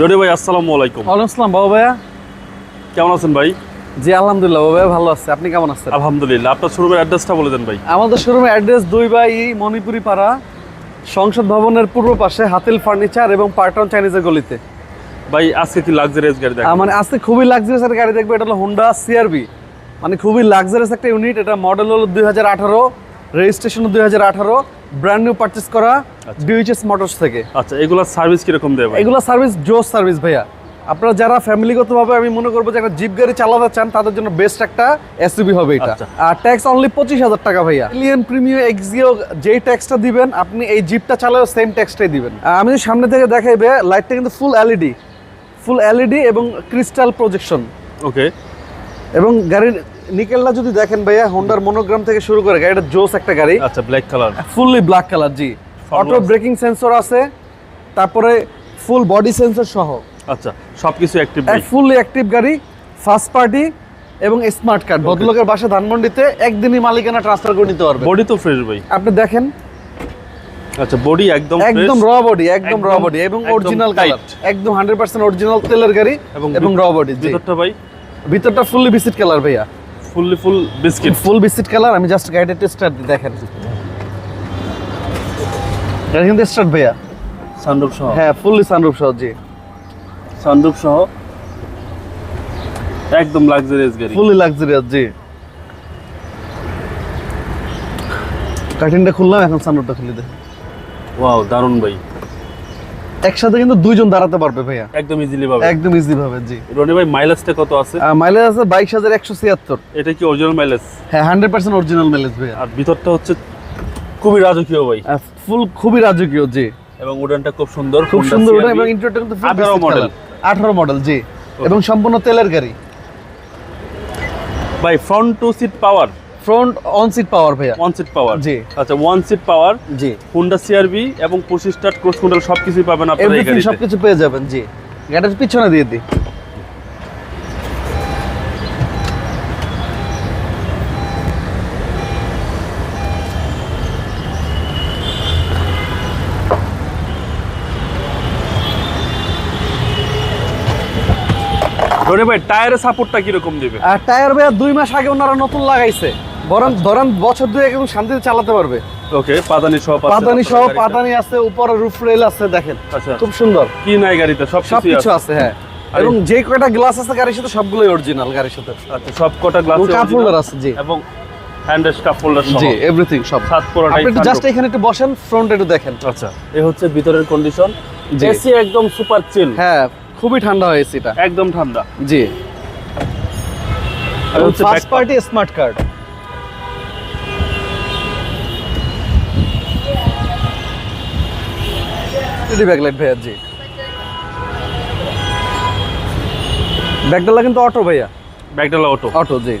রনি ভাই আসসালামু আলাইকুম। ওয়ালাইকুম আসসালাম বাবু ভাইয়া। কেমন আছেন ভাই? জি আলহামদুলিল্লাহ বাবু ভালো আছে। আপনি কেমন আছেন? আলহামদুলিল্লাহ। আপনার শোরুমের অ্যাড্রেসটা বলে দেন ভাই। আমাদের শোরুমের অ্যাড্রেস দুই বাই মণিপুরি পাড়া সংসদ ভবনের পূর্ব পাশে হাতিল ফার্নিচার এবং পার্টন চাইনিজের গলিতে। ভাই আজকে কি লাক্সারিয়াস গাড়ি দেখেন মানে আজকে খুবই লাক্সারিয়াস একটা গাড়ি দেখব এটা হলো হোন্ডা সিআরবি মানে খুবই লাক্সারিয়াস একটা ইউনিট এটা মডেল হলো দুই হাজার আঠারো। রেজিস্ট্রেশন দুই হাজার আঠারো ব্র্যান্ড নিউ পারচেস করা ডিউএইচএস মোটরস থেকে। আচ্ছা এগুলোর সার্ভিস কীরকম দেবে এগুলো সার্ভিস জোস সার্ভিস ভাইয়া। আপনারা যারা ফ্যামিলিগতভাবে আমি মনে করব যে একটা জিপ গাড়ি চালাতে চান তাদের জন্য বেস্ট একটা এসইবি হবে এটা। আচ্ছা। আর ট্যাক্স অনলি পঁচিশ হাজার টাকা ভাইয়া। এলিয়ন প্রিমিয়াম এক্সিও যেই ট্যাক্সটা দিবেন আপনি এই জিপটা চালাও সেম ট্যাক্সটাই দিবেন। আমি যদি সামনে থেকে দেখাইবে লাইটটা কিন্তু ফুল এলইডি ফুল এলইডি এবং ক্রিস্টাল প্রজেকশন ওকে এবং গাড়ির নিকেলটা যদি দেখেন ভাইয়া হোন্ডার মনোগ্রাম থেকে শুরু করে গাড়িটা জোস একটা গাড়ি। আচ্ছা black colour fully black colour জি। অটো ব্রেকিং সেন্সর আছে তারপরে ফুল বডি সেন্সর সহ। আচ্ছা সবকিছু অ্যাক্টিভ ফুললি অ্যাক্টিভ গাড়ি ফার্স্ট পার্টি এবং স্মার্ট কার্ড ভদ্রলোকের বাসা ধানমন্ডিতে একদিনই মালিকানা ট্রান্সফার করে নিতে পারবে। বডি তো ফ্রেশ ভাই। আপনি দেখেন। আচ্ছা বডি একদম একদম র বডি একদম র বডি এবং অরিজিনাল কালার একদম হান্ড্রেড পার্সেন্ট অরিজিনাল তেলের গাড়ি এবং এবং র বডি জি। ভিতরটা ভাই? ভিতরটা ফুললি বিসিট কালার ভাইয়া। Fully full biscuit. Full biscuit colour আমি জাস্ট গাড়িটা টেস্টার দেখেন। এটা কিন্তু স্টার্ট ভাইয়া। সানরুফ সহ। হ্যাঁ ফুললি সানরুফ সহ জি। সানরুফ সহ। একদম লাক্সারিয়াস গাড়ি। ফুললি লাক্সারিয়াস জি। কার্টিনটা খুললাম এখন সানরুফটা খুলে দে ওয়াও দারুণ ভাই। একসাথে কিন্তু দুইজন দাঁড়াতে পারবে ভাইয়া। একদম ইজিলি পাবে একদম ইজি ভাবে জি। রনি ভাই মাইলেজটা কত আছে? মাইলেজ আছে বাইশ হাজার একশো ছিয়াত্তর। এটা কি অরিজিনাল মাইলেজ হ্যাঁ হান্ড্রেড পার্সেন্ট অরিজিনাল মাইলেজ ভাইয়া। আর ভিতরটা হচ্ছে খুবই রাজকীয় ভাই। ফুল খুবই রাজকীয় জি। এবং উডানটা খুব সুন্দর খুব সুন্দর CR-V এবং ইন্টারটা কিন্তু 18 model। আঠারো মডেল জি। এবং সম্পূর্ণ তেলের গাড়ি। ভাই front two seat power front on seat power ভাইয়া। ওয়ান সিট পাওয়ার জি। আচ্ছা ওয়ান সিট পাওয়ার জি। হুন্ডা সিআরবি এবং পঁচিশ স্টার্ট ক্রস কন্ট্রোল সবকিছুই পাবেন আপনারা এই এভরিথিং গাড়িতে। সবকিছু পেয়ে যাবেন জি। গাড়ির পিছনে দিয়ে দিই। ভাই টায়ারের সাপোর্টটা কীরকম দিবে? আর টায়ার ভাইয়া দুই মাস আগে ওনারা নতুন লাগাইছে। বরং ধরেন বছর দুই একদম শান্তিতে চালাতে পারবে। ওকে পাদানি সহ আপনার সহ। পাতানি আছে উপরে রুফ রেল আছে দেখেন। আচ্ছা। খুব সুন্দর। কি নাই গাড়িতে? সব সবকিছু আছে। হ্যাঁ। এবং যে কয়টা গ্লাস আছে গাড়ির সাথে সবগুলোই অরিজিনাল গাড়ির সাথে। আচ্ছা সব কটা গ্লাস কাপ হোল্ডার আছে জি। এবং কাপ হোল্ডার সহ? জি এভরিথিং সব। সাত পুরোটাই আপনি একটু জাস্ট এখানে একটু বসেন ফ্রন্ট একটু দেখেন। আচ্ছা এই হচ্ছে ভিতরের কন্ডিশন। এসি একদম সুপার চিল হ্যাঁ খুবই ঠান্ডা হয়েছে এটা একদম ঠান্ডা। জি। First party smart card LED backlight ভাইয়া জি ব্যাকডালা কিন্তু অটো ভাইয়া। ব্যাকডালা অটো অটো জি।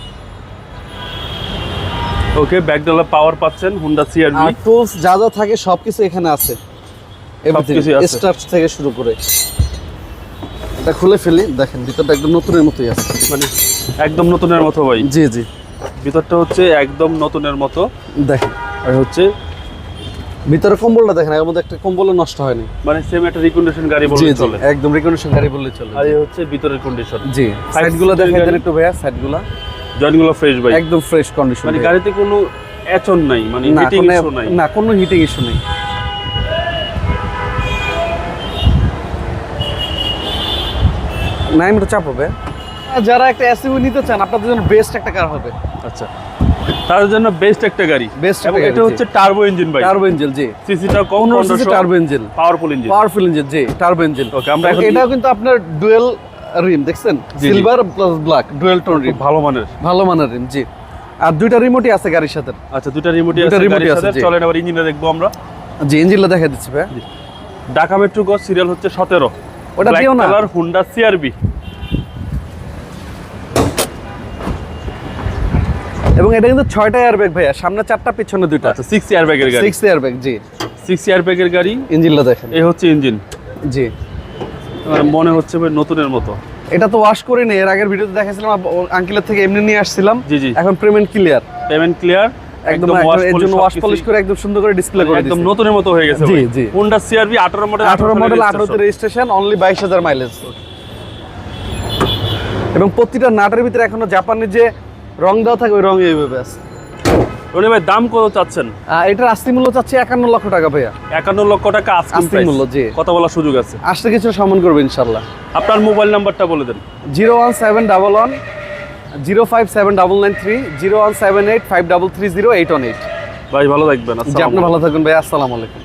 ওকে ব্যাকডালা পাওয়ার পাচ্ছেন হুন্ডা সিআরবি আর টুলস যা যা থাকে সবকিছু এখানে আছে। স্টার্ট থেকে শুরু করে। এটা খুলে ফেলি দেখেন ভিতরটা একদম নতুনের মতোই আছে। মানে একদম নতুনের মতো ভাই। জি জি। ভিতরটা হচ্ছে একদম নতুনের মতো। দেখেন। আর হচ্ছে ভিতরে কম্বলটা দেখেন এর মধ্যে একটা কম্বলও নষ্ট হয়নি। মানে সেম একটা রিকন্ডিশন গাড়ি বললে জি চলে। একদম রিকন্ডিশন গাড়ি বললে চলে। আর এই হচ্ছে ভিতরের কন্ডিশন জি সাইডগুলো দেখেন গাড়ি। একটু ভাইয়া সাইডগুলো জয়েন্টগুলো ফ্রেশ ভাই। একদম ফ্রেশ কন্ডিশন মানে গাড়িতে কোনো এচন নাই মানে হিটিং ইস্যু নাই। না কোনো হিটিং ইস্যু নেই। না আমি চাপ হবে। যারা একটা এসইউভি নিতে চান আপনাদের জন্য বেস্ট একটা কার হবে। আচ্ছা। তার জন্য বেস্ট একটা গাড়ি। Best এবং এটা হচ্ছে টার্বো ইঞ্জিন ভাই টার্বো ইঞ্জিন জি। সিসিটা কম পনেরো CC turbo engine powerful engine powerful engine জি টার্বো ইঞ্জিন Okay, আমরা এখন- এটাও কিন্তু আপনার ডুয়েল রিম দেখছেন? Silver plus black dual tone rim ভালো মানের। ভালো মানের রিম জি। আর দুইটা রিমোটই আছে গাড়ির সাথে। আচ্ছা দুটা রিমোটই আছে গাড়ির সাথে। চলেন আবার ইঞ্জিনটা দেখব আমরা। জি ইঞ্জিনটা দেখা দিচ্ছি ভাই ঢাকা মেট্রো গো সিরিয়াল হচ্ছে সতেরো। ওটা দিও না। কালার হুন্ডা সিআরবি এবং এটা কিন্তু ছয়টা এয়ারব্যাগ ভাইয়া। সামনে চারটা পিছনে দুইটা। আচ্ছা সিক্স ইয়ার ব্যাগের গাড়ি। সিক্স এয়ারব্যাগ জি। সিক্স ইয়ার ব্যাগের গাড়ি ইঞ্জিনটা দেখেন। এই হচ্ছে ইঞ্জিন জি। মনে হচ্ছে ভাই নতুনের মতো। এটা তো ওয়াশ করিনি এর আগের ভিডিওতে দেখাছিলাম আঙ্কেলের থেকে এমনি নিয়ে আসছিলাম। জি জি। এখন পেমেন্ট ক্লিয়ার পেমেন্ট ক্লিয়ার একদম এর জন্য ওয়াশ পলিশ করে একদম সুন্দর করে ডিসপ্লে করে একদম নতুনের মতো হয়ে গেছে জি। জি। Honda CR-V 18 মডেল 18 মডেল 18 তে রেজিস্ট্রেশন অনলি 22000 মাইলেজ এবং প্রতিটা নাটের ভিতরে এখনও জাপানের যে রং দেওয়া থাকে ওই রং এইভাবে আছে রনি ভাই দাম কত চাচ্ছেন? এটার আস্তি মূল্য চাচ্ছি একান্ন লক্ষ টাকা ভাইয়া। একান্ন লক্ষ টাকা প্রাইস মূল্য, জি। কথা বলার সুযোগ আছে। আসতে কিছু সমান করবে ইনশাল্লাহ। আপনার মোবাইল নাম্বারটা বলে দেন। Zero one seven double one zero five seven double nine three zero one seven eight five double three zero eight one eight. ভাই ভালো থাকবেন। আপনি ভালো থাকবেন ভাই আসসালামু আলাইকুম।